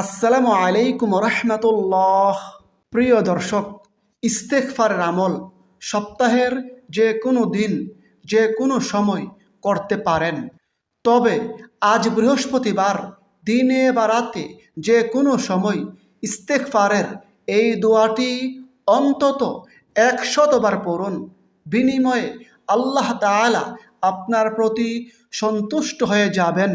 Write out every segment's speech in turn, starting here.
আসসালামু আলাইকুম রহমতুল্লাহ। প্রিয় দর্শক ইস্তেকফারের আমল সপ্তাহের যে কোনো দিন, যে কোনো সময় করতে পারেন। তবে আজ বৃহস্পতিবার, দিনে বা রাতে যে কোনো সময় ইস্তেকফারের এই দোয়াটি অন্তত একশতবার পড়ুন। বিনিময়ে আল্লাহ তাআলা আপনার প্রতি সন্তুষ্ট হয়ে যাবেন।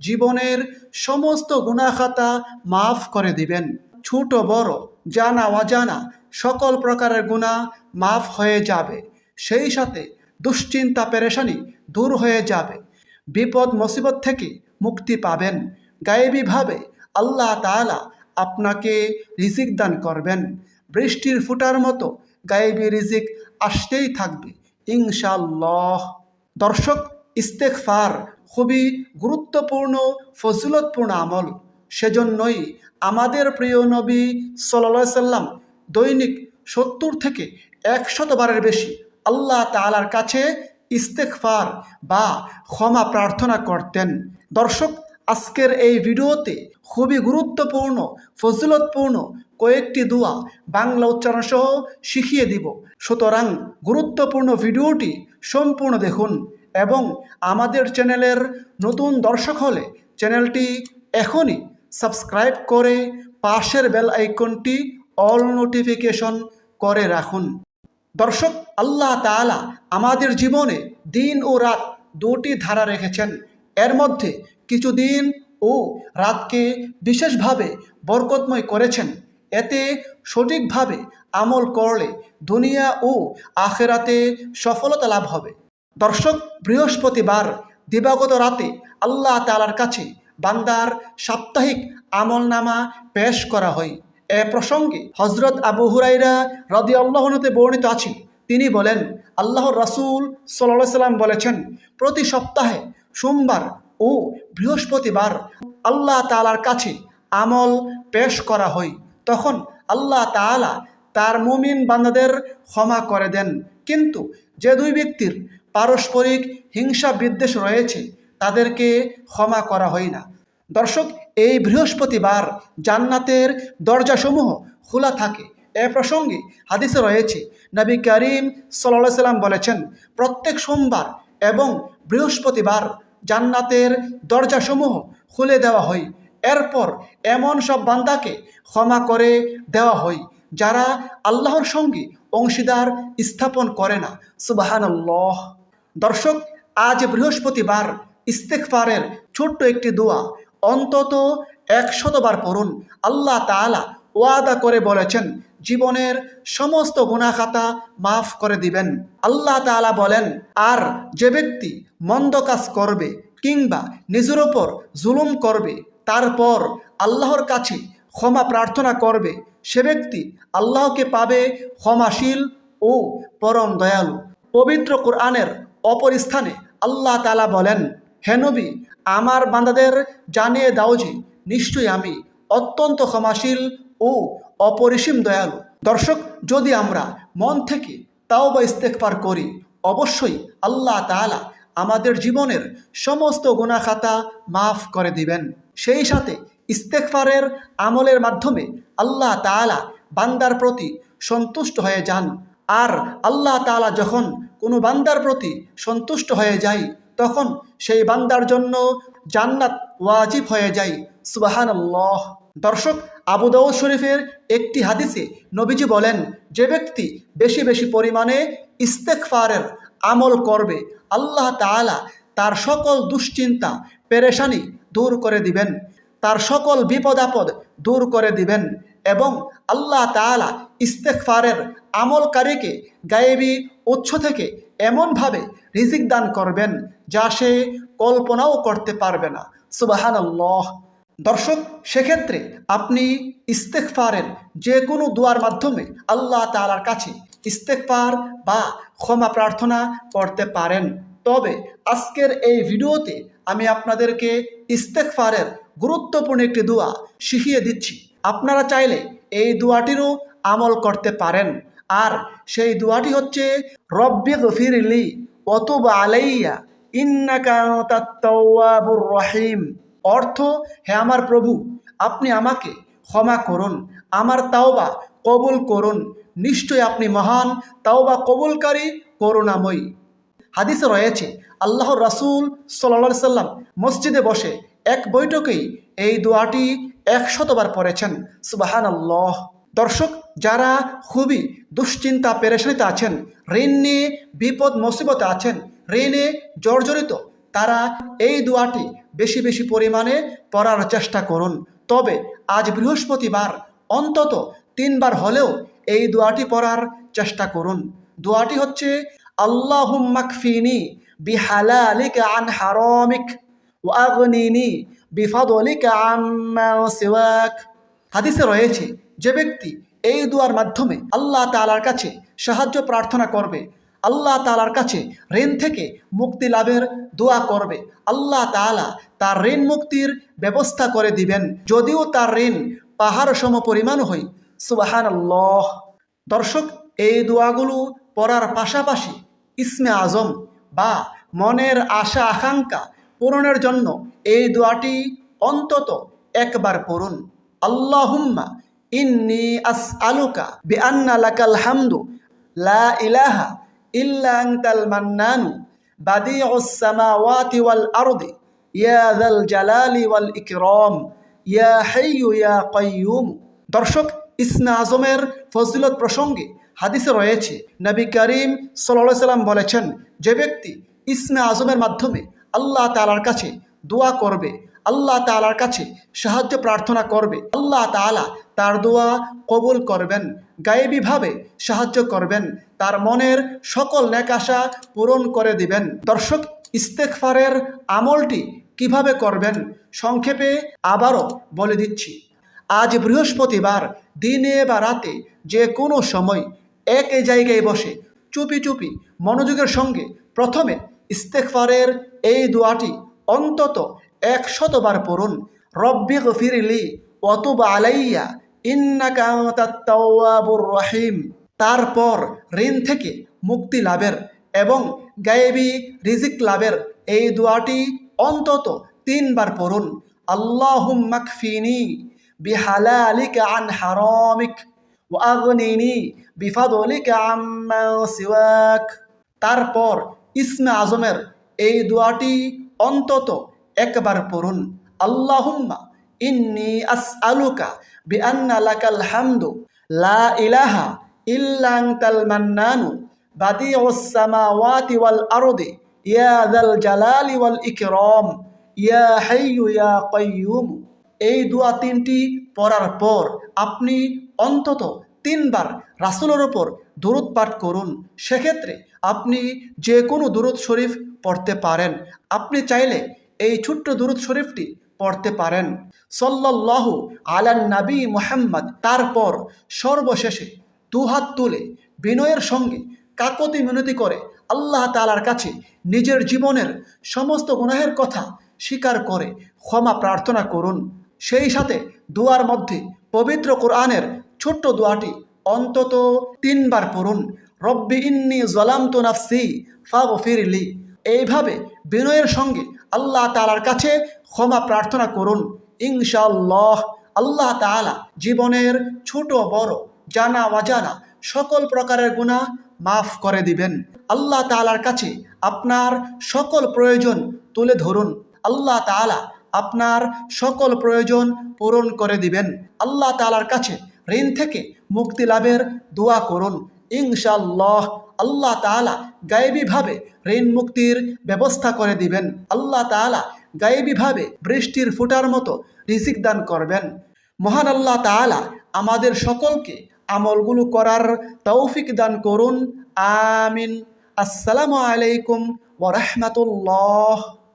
জীবনের সমস্ত গুণাখাতা মাফ করে দিবেন। ছোট, বড়, জানা, অজানা সকল প্রকারের গুণা মাফ হয়ে যাবে। সেই সাথে দুশ্চিন্তা, পেরেশানি দূর হয়ে যাবে। বিপদ, মুসিবত থেকে মুক্তি পাবেন। গায়েবীভাবে আল্লাহ তাআলা আপনাকে রিজিক দান করবেন। বৃষ্টির ফুটার মতো গায়েবী রিজিক আসতেই থাকবে। ইনশাল্লাহ দর্শক ইস্তেকফার খুবই গুরুত্বপূর্ণ, ফজিলতপূর্ণ আমল। সেজন্যই আমাদের প্রিয় নবী সাল্লা সাল্লাম দৈনিক সত্তর থেকে একশতবারের বেশি আল্লাহ তালার কাছে ইস্তেকফার বা ক্ষমা প্রার্থনা করতেন। দর্শক, আজকের এই ভিডিওতে খুবই গুরুত্বপূর্ণ, ফজিলতপূর্ণ কয়েকটি দোয়া বাংলা উচ্চারণ সহ শিখিয়ে দিব। সুতরাং গুরুত্বপূর্ণ ভিডিওটি সম্পূর্ণ দেখুন। এবং আমাদের চ্যানেলের নতুন দর্শক হলে চ্যানেলটি এখনই সাবস্ক্রাইব করে পাশের বেল আইকনটি অল নোটিফিকেশন করে রাখুন। দর্শক, আল্লাহ তাআলা আমাদের জীবনে দিন ও রাত দুটি ধারা রেখেছেন। এর মধ্যে কিছু দিন ও রাতকে বিশেষভাবে বরকতময় করেছেন। এতে সঠিকভাবে আমল করলে দুনিয়া ও আখেরাতে সফলতা লাভ হবে। দর্শক, বৃহস্পতিবার দিবাগত রাতে আল্লাহ তালার কাছে বান্দার সাপ্তাহিক আমলনামা পেশ করা হয়। এ প্রসঙ্গে হজরত আবু হুরাইরা রদি আল্লাহনতে বর্ণিত আছে। তিনি বলেন, আল্লাহর রাসূল সাল্লাহ সাল্লাম বলেছেন, প্রতি সপ্তাহে সোমবার ও বৃহস্পতিবার আল্লাহ তালার কাছে আমল পেশ করা হয়। তখন আল্লাহ তাআলা তার মুমিন বান্দাদের ক্ষমা করে দেন। কিন্তু যে দুই ব্যক্তির পারস্পরিক হিংসা বিদ্বেষ রয়েছে, তাদেরকে ক্ষমা করা হয় না। দর্শক, এই বৃহস্পতিবার জান্নাতের দরজাসমূহ খোলা থাকে। এ প্রসঙ্গে হাদিসে রয়েছে, নবী করিম সাল্লাহ সাল্লাম বলেছেন, প্রত্যেক সোমবার এবং বৃহস্পতিবার জান্নাতের দরজাসমূহ খুলে দেওয়া হয়। এরপর এমন সব বান্দাকে ক্ষমা করে দেওয়া হয়, যারা আল্লাহর সঙ্গে অংশীদার স্থাপন করে না। সুবাহান দর্শক, আজ বৃহস্পতিবার ইস্তেকফারের ছোট্ট একটি দোয়া, অন্তত একশতবার পড়ুন। আল্লাহ তাআলা ওয়াদা করে বলেছেন, জীবনের সমস্ত গুণাখাতা মাফ করে দিবেন। আল্লাহ তাআলা বলেন, আর যে ব্যক্তি মন্দ কাজ করবে কিংবা নিজের ওপর জুলুম করবে, তারপর আল্লাহর কাছে ক্ষমা প্রার্থনা করবে, সে ব্যক্তি আল্লাহকে পাবে ক্ষমাশীল ও পরম দয়ালু। পবিত্র কোরআনের অপর স্থানে আল্লাহ তালা বলেন হেনবি আমার বান্দাদের জানিয়ে দাও যে নিশ্চয়ই আমি অত্যন্ত ক্ষমাশীল ও অপরিসীম দয়ালু। দর্শক, যদি আমরা মন থেকে তাও বা ইস্তেকবার করি, অবশ্যই আল্লাহ তাআলা আমাদের জীবনের সমস্ত গুণাখাতা মাফ করে দিবেন। সেই সাথে ইস্তেকফারের আমলের মাধ্যমে আল্লাহ তাআলা বান্দার প্রতি সন্তুষ্ট হয়ে যান। আর আল্লাহ তাআলা যখন কোনো বান্দার প্রতি সন্তুষ্ট হয়ে যায় তখন সেই বান্দার জন্য জান্নাত ওয়াজিব হয়ে যায় সুবাহান দর্শক, আবু শরীফের একটি হাদিসে নবীজি বলেন, যে ব্যক্তি বেশি বেশি পরিমাণে ইস্তেকফারের আমল করবে, আল্লাহ তাআলা তার সকল দুশ্চিন্তা পেরেশানি দূর করে দিবেন। তার সকল বিপদ আপদ দূর করে দিবেন। এবং আল্লাহ তাআলা ইস্তেকফারের আমলকারীকে গায়েবী উৎস থেকে এমনভাবে রিজিক দান করবেন যা সে কল্পনাও করতে পারবে না। সুবাহান দর্শক, সেক্ষেত্রে আপনি ইস্তেকফারের যে কোনো দুয়ার মাধ্যমে আল্লাহ তালার কাছে ইস্তেকফার বা ক্ষমা প্রার্থনা করতে পারেন। তবে আজকের এই ভিডিওতে আমি আপনাদেরকে ইস্তেকফারের গুরুত্বপূর্ণ একটি দোয়া শিখিয়ে দিচ্ছি। আপনারা চাইলে এই দোয়াটিরও আমল করতে পারেন। আর সেই দোয়াটি হচ্ছে, রব্বি গফিরলি অতুব আলাইয়া, ইন্নাকা রহিম। অর্থ, হে আমার প্রভু, আপনি আমাকে ক্ষমা করুন, আমার তাওবা কবুল করুন। নিশ্চয় আপনি মহান তাওবা কবুলকারী, করুণাময়ী। হাদিসে রয়েছে, আল্লাহর রাসূল সাল্লা সাল্লাম মসজিদে বসে এক বৈঠকেই এই দোয়াটি একশতবার পড়েছেন। সুবাহান আল্লাহ দর্শক, যারা খুবই দুশ্চিন্তা, পেরেশানিতে আছেন, ঋণ নিয়ে বিপদ, মুসিবতে আছেন, ঋণে জর্জরিত, তারা এই দোয়াটি বেশি বেশি পরিমাণে পড়ার চেষ্টা করুন। তবে আজ বৃহস্পতিবার, অন্তত তিনবার হলেও এই দোয়াটি পড়ার চেষ্টা করুন। দোয়াটি হচ্ছে আল্লাহুম্মাকফিনি বিহালালিকা আন হারামিক ওয়াগনিনি হাদিসে রয়েছে, যে ব্যক্তি এই দুয়ার মাধ্যমে আল্লাহ তালার কাছে সাহায্য প্রার্থনা করবে, আল্লাহ তালার কাছে ঋণ থেকে মুক্তি লাভের দোয়া করবে, আল্লাহ তালা তার ঋণ মুক্তির ব্যবস্থা করে দিবেন। যদিও তার ঋণ পাহাড় সম পরিমাণ হয় সুবাহান আল্লাহ দর্শক, এই দোয়াগুলো পড়ার পাশাপাশি ইসমে আজম বা মনের আশা আকাঙ্ক্ষা পূরণের জন্য এই দোয়াটি অন্তত একবার পড়ুন। আল্লাহুম্মা ইন্নি আস আলুকা বি আন্না লাকাল হামদু, লা ইলাহা ইল্লা আনতাল মান্নানু, বাদিউস সামাওয়াতি ওয়াল আরদি, ইয়া যাল জালালি ওয়াল ইকরাম, ইয়া হাইয়ু ইয়া কাইয়ুম। দর্শক ইসমে আজমের ফজিলত প্রসঙ্গে হাদিসে রয়েছে, নবী করিম সাল্লাম বলেছেন, যে ব্যক্তি ইসমে আজমের মাধ্যমে আল্লাহ তালার কাছে দোয়া করবে, আল্লাহ তালার কাছে সাহায্য প্রার্থনা করবে, আল্লাহ তালা তার দোয়া কবুল করবেন, গায়েবীভাবে সাহায্য করবেন, তার মনের সকল নেকাশা পূরণ করে দিবেন। দর্শক ইস্তেকফারের আমলটি কীভাবে করবেন সংক্ষেপে আবারও বলে দিচ্ছি। আজ বৃহস্পতিবার, দিনে বা রাতে যে কোনো সময় এক জায়গায় বসে চুপি চুপি মনোযোগের সঙ্গে প্রথমে ইস্তেকফারের এই দোয়াটি অন্তত একশতবার পড়ুন। রব্বি গফিরলি অতুব আলাইয়া ইন্নাকাউর রহিম। তারপর ঋণ থেকে মুক্তি লাভের এবং গায়েবি রিজিক লাভের এই দোয়াটি অন্তত তিনবার পড়ুন। আল্লাহুম মাকফিনি বিহালালিকা আন হারামিক ওয়াগনিনি বিফাদলিকা আম্মা সিওয়াক। তারপর ইসমে আজমের এই দোয়াটি অন্তত একবার পড়ুন। আল্লাহুম্মা ইন্নি আস আলুকা বি আন্না লাকাল হামদু, লা ইলাহা ইল্লা আনতাল মান্নানু, বাদিউস সামাওয়াতি ওয়াল আরদি, ইয়া যাল জালালি ওয়াল ইকরাম, ইয়া হাইয়ু ইয়া কাইয়ুম। এই দোয়া তিনটি পড়ার পর আপনি অন্তত তিনবার রাসুলের ওপর দূরত পাঠ করুন। সেক্ষেত্রে আপনি যে কোনো দুরুদ শরীফ পড়তে পারেন। আপনি চাইলে এই ছোট্ট দুরুদ শরীফটি পড়তে পারেন। সল্লাল্লাহু আলান নাবী মোহাম্মদ, তারপর সর্বশেষে দুহাত তুলে বিনয়ের সঙ্গে কাকতি মিনতি করে আল্লাহ তালার কাছে নিজের জীবনের সমস্ত গুনাহের কথা স্বীকার করে ক্ষমা প্রার্থনা করুন। সেই সাথে দুয়ার মধ্যে পবিত্র কোরআনের ছোট্ট দোয়াটি, অন্তত তিনবার পড়ুন। রব্বি ইন্নি জলাম তো নাফসি ফাগফিরলি এইভাবে বিনয়ের সঙ্গে আল্লাহ তালার কাছে ক্ষমা প্রার্থনা করুন। ইনশাআল্লাহ আল্লাহ তাআলা জীবনের ছোট, বড়, জানা, অজানা সকল প্রকারের গুণা মাফ করে দিবেন। আল্লাহ তালার কাছে আপনার সকল প্রয়োজন তুলে ধরুন। আল্লাহ তাআলা আপনার সকল প্রয়োজন পূরণ করে দিবেন। আল্লাহ তালার কাছে ঋণ থেকে মুক্তি লাভের দোয়া করুন। ইনশাআল্লাহ আল্লাহ তাআলা গায়েবীভাবে ঋণ মুক্তির ব্যবস্থা করে দিবেন। আল্লাহ তাআলা গায়েবীভাবে বৃষ্টির ফুটার মতো রিজিক দান করবেন। মহান আল্লাহ তাআলা আমাদের সকলকে আমলগুলো করার তৌফিক দান করুন। আমিন। আসসালামু আলাইকুম ওয়া রাহমাতুল্লাহ।